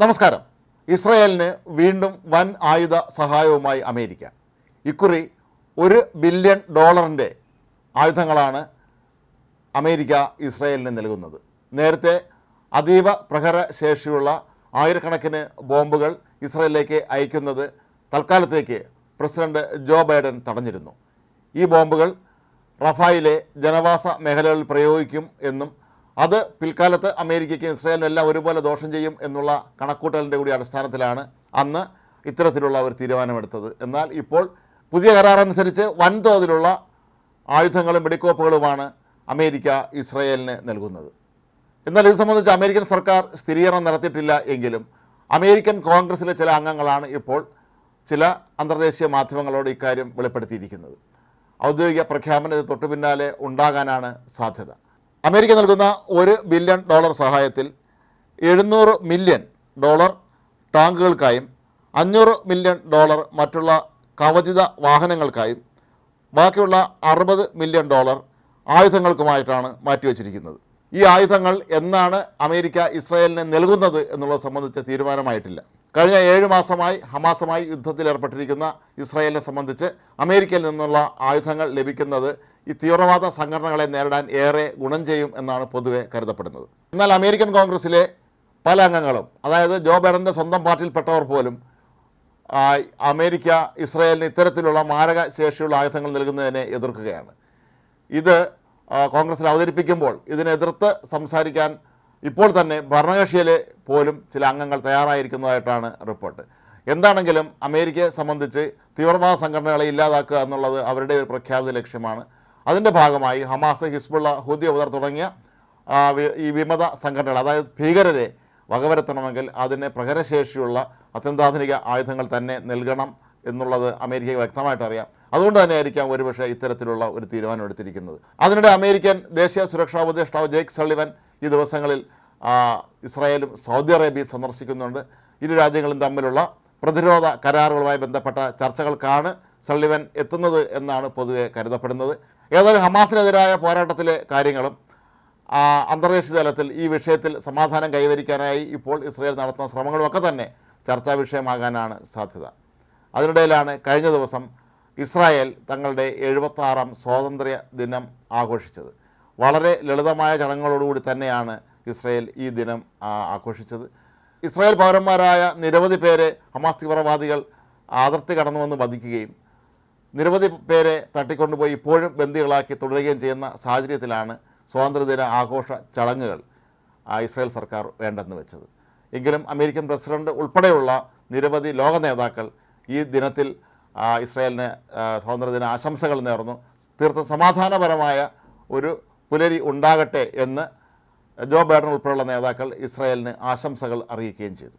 നമസ്കാരം. ഇസ്രയേലിന് വീണ്ടും വൻ ആയുധ സഹായവുമായി അമേരിക്ക. ഇക്കുറി ഒരു ബില്യൺ ഡോളറിന്റെ ആയുധങ്ങളാണ് അമേരിക്ക ഇസ്രയേലിന് നൽകുന്നത്. നേരത്തെ അതീവ പ്രഹരശേഷിയുള്ള ആയിരക്കണക്കിന് ബോംബുകൾ ഇസ്രയേലിലേക്ക് അയക്കുന്നത് തൽക്കാലത്തേക്ക് പ്രസിഡന്റ് ജോ ബൈഡൻ തടഞ്ഞിരുന്നു. ഈ ബോംബുകൾ റഫായിലെ ജനവാസ മേഖലകളിൽ പ്രയോഗിക്കും എന്നും അത് പിൽക്കാലത്ത് അമേരിക്കയ്ക്ക് ഇസ്രായേലിനും എല്ലാം ഒരുപോലെ ദോഷം ചെയ്യും എന്നുള്ള കണക്കൂട്ടലിന്റെ കൂടി അടിസ്ഥാനത്തിലാണ് അന്ന് ഇത്തരത്തിലുള്ള ഒരു തീരുമാനമെടുത്തത്. എന്നാൽ ഇപ്പോൾ പുതിയ കരാറനുസരിച്ച് വൻതോതിലുള്ള ആയുധങ്ങളും വെടിക്കോപ്പുകളുമാണ് അമേരിക്ക ഇസ്രായേലിന് നൽകുന്നത്. എന്നാൽ ഇത് സംബന്ധിച്ച് അമേരിക്കൻ സർക്കാർ സ്ഥിരീകരണം നടത്തിയിട്ടില്ല എങ്കിലും അമേരിക്കൻ കോൺഗ്രസിലെ ചില അംഗങ്ങളാണ് ഇപ്പോൾ ചില അന്തർദേശീയ മാധ്യമങ്ങളോട് ഇക്കാര്യം വെളിപ്പെടുത്തിയിരിക്കുന്നത്. ഔദ്യോഗിക പ്രഖ്യാപനത്തിന് തൊട്ടു പിന്നാലെ ഉണ്ടാകാനാണ് സാധ്യത. അമേരിക്ക നൽകുന്ന ഒരു ബില്യൺ ഡോളർ സഹായത്തിൽ എഴുന്നൂറ് മില്യൺ ഡോളർ ടാങ്കുകൾക്കായും അഞ്ഞൂറ് മില്യൺ ഡോളർ മറ്റുള്ള കവചിത വാഹനങ്ങൾക്കായും ബാക്കിയുള്ള അറുപത് മില്യൺ ഡോളർ ആയുധങ്ങൾക്കുമായിട്ടാണ് മാറ്റിവെച്ചിരിക്കുന്നത്. ഈ ആയുധങ്ങൾ എന്നാണ് അമേരിക്ക ഇസ്രായേലിന് നൽകുന്നത് എന്നുള്ളത് സംബന്ധിച്ച തീരുമാനമായിട്ടില്ല. കഴിഞ്ഞ ഏഴ് മാസമായി ഹമാസുമായി യുദ്ധത്തിൽ ഏർപ്പെട്ടിരിക്കുന്ന ഇസ്രായേലിനെ സംബന്ധിച്ച് അമേരിക്കയിൽ നിന്നുള്ള ആയുധങ്ങൾ ലഭിക്കുന്നത് ഈ തീവ്രവാദ സംഘടനകളെ നേരിടാൻ ഏറെ ഗുണം ചെയ്യും എന്നാണ് പൊതുവെ കരുതപ്പെടുന്നത്. എന്നാൽ അമേരിക്കൻ കോൺഗ്രസ്സിലെ പല അംഗങ്ങളും അതായത് ജോ ബൈഡന്റെ സ്വന്തം പാർട്ടിയിൽപ്പെട്ടവർ പോലും അമേരിക്ക ഇസ്രായേലിന് ഇത്തരത്തിലുള്ള മാരക ശേഷിയുള്ള ആയുധങ്ങൾ നൽകുന്നതിനെ എതിർക്കുകയാണ്. ഇത് കോൺഗ്രസ്സിൽ അവതരിപ്പിക്കുമ്പോൾ ഇതിനെതിർത്ത് സംസാരിക്കാൻ ഇപ്പോൾ തന്നെ ഭരണകക്ഷിയിലെ പോലും ചില അംഗങ്ങൾ തയ്യാറായിരിക്കുന്നതായിട്ടാണ് റിപ്പോർട്ട്. എന്താണെങ്കിലും അമേരിക്കയെ സംബന്ധിച്ച് തീവ്രവാദ സംഘടനകളെ ഇല്ലാതാക്കുക എന്നുള്ളത് അവരുടെ ഒരു പ്രഖ്യാപിത ലക്ഷ്യമാണ്. അതിന്റെ ഭാഗമായി ഹമാസ് ഹിസ്ബുള്ള ഹുദി അവതർ തുടങ്ങിയ ഈ വിമത സംഘടനകൾ അതായത് ഭീകരരെ വകവരുത്തണമെങ്കിൽ അതിന് പ്രഹരശേഷിയുള്ള അത്യന്താധുനിക ആയുധങ്ങൾ തന്നെ നൽകണം എന്നുള്ളത് അമേരിക്കയ്ക്ക് വ്യക്തമായിട്ട് അറിയാം. അതുകൊണ്ട് തന്നെ ആയിരിക്കാം ഒരുപക്ഷെ ഇത്തരത്തിലുള്ള ഒരു തീരുമാനം എടുത്തിരിക്കുന്നത്. അതിനിടെ അമേരിക്കൻ ദേശീയ സുരക്ഷാ ഉപദേഷ്ടാവ് ജേക്ക് സള്ളിവൻ ഈ ദിവസങ്ങളിൽ ഇസ്രായേലും സൗദി അറേബ്യയും സന്ദർശിക്കുന്നുണ്ട്. ഇരു രാജ്യങ്ങളും തമ്മിലുള്ള പ്രതിരോധ കരാറുകളുമായി ബന്ധപ്പെട്ട ചർച്ചകൾക്കാണ് സള്ളിവൻ എത്തുന്നത് എന്നാണ് പൊതുവെ കരുതപ്പെടുന്നത്. ഏതായാലും ഹമാസിനെതിരായ പോരാട്ടത്തിലെ കാര്യങ്ങളും അന്തർദേശീയ തലത്തിൽ ഈ വിഷയത്തിൽ സമാധാനം കൈവരിക്കാനായി ഇപ്പോൾ ഇസ്രയേൽ നടത്തുന്ന ശ്രമങ്ങളുമൊക്കെ തന്നെ ചർച്ചാ വിഷയമാകാനാണ് സാധ്യത. അതിനിടയിലാണ് കഴിഞ്ഞ ദിവസം ഇസ്രായേൽ തങ്ങളുടെ എഴുപത്താറാം സ്വാതന്ത്ര്യ ദിനം ആഘോഷിച്ചത്. വളരെ ലളിതമായ ചടങ്ങുകളോടുകൂടി തന്നെയാണ് ഇസ്രായേൽ ഈ ദിനം ആഘോഷിച്ചത്. ഇസ്രായേൽ പൗരന്മാരായ നിരവധി പേരെ ഹമാസ് തീവ്രവാദികൾ അതിർത്തി കടന്നുവന്ന് വധിക്കുകയും നിരവധി പേരെ തട്ടിക്കൊണ്ടുപോയി ഇപ്പോഴും ബന്ദികളാക്കി തുടരുകയും ചെയ്യുന്ന സാഹചര്യത്തിലാണ് സ്വാതന്ത്ര്യദിന ആഘോഷ ചടങ്ങുകൾ ഇസ്രായേൽ സർക്കാർ വേണ്ടെന്ന് വെച്ചത്. എങ്കിലും അമേരിക്കൻ പ്രസിഡന്റ് ഉൾപ്പെടെയുള്ള നിരവധി ലോക നേതാക്കൾ ഈ ദിനത്തിൽ ഇസ്രായേലിന് സ്വാതന്ത്ര്യദിന ആശംസകൾ നേർന്നു. തീർത്തും സമാധാനപരമായ ഒരു പുലരി ഉണ്ടാകട്ടെ എന്ന് ജോ ബൈഡൻ ഉൾപ്പെടെയുള്ള നേതാക്കൾ ഇസ്രായേലിന് ആശംസകൾ അറിയിക്കുകയും ചെയ്തു.